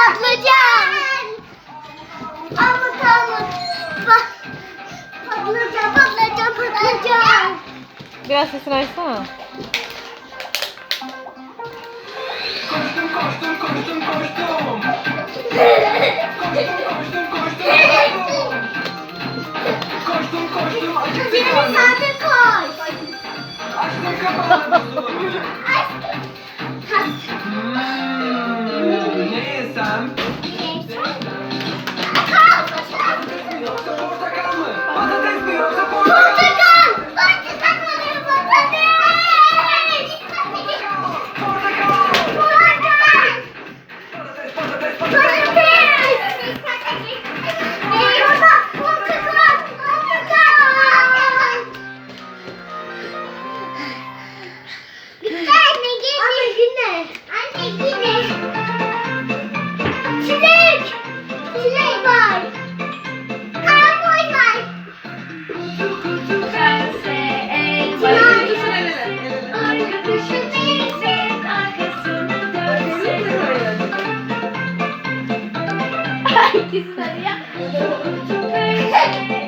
Patlıcan. Amut. Pa- Patlıcan patlıcan patlıcan. Biraz sesini açsana. İkisi de ya. Arkadaşım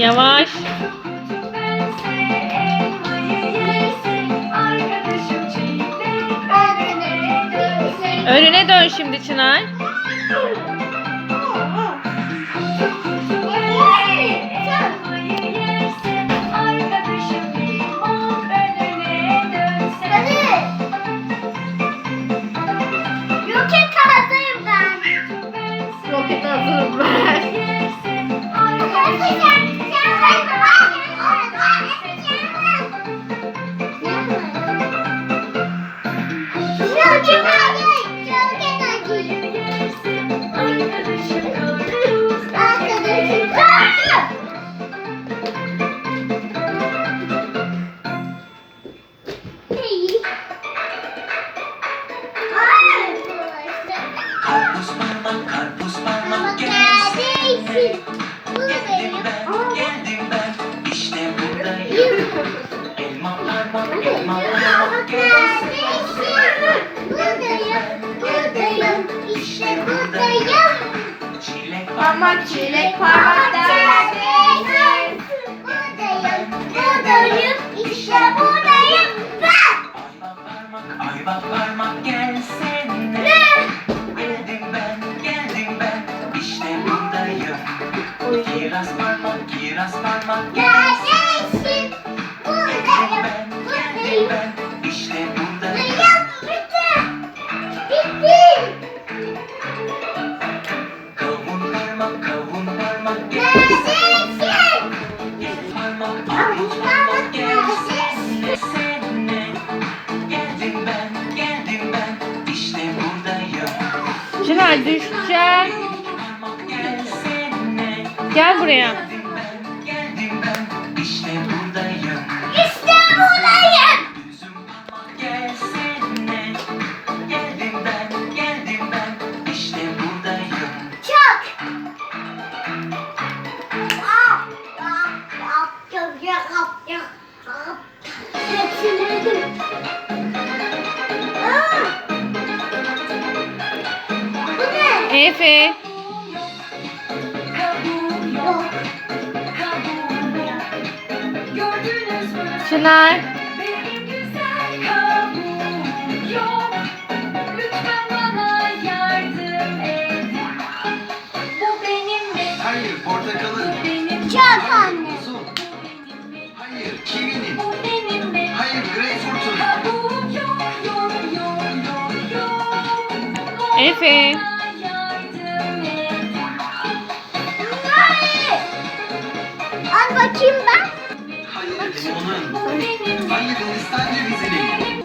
Yavaş. Önüne dön şimdi Çınar. Karpuz parmak karpuz parmak gelsin. Buradayım. Ben geldim ben işte buradayım. Elma parmak elma parmak gelsin. Buradayım. Buradayım. İşte buradayım. Çilek Parmak çilek parmak Neredesin? Kiraz parmak kiraz parmak Buradayım. Buradayım. ben işte buradayım. Buradayım. Bitti. Kavun parmak kavun parmak gelsin. Neredesin? Parmak armut parmak gelsin. Sene. Geldim ben geldim ben işte buradayım. Çınar düşeceksin. Gel buraya. İşte buradayım. Çok. Ah, ah, ah, yok, yok, ah. Hepsini yedim. Ah. Bu ne? Efe. Çınar. Hayır, portakalın. Çok. Hayır, kivinin. Hayır, greyfurtun.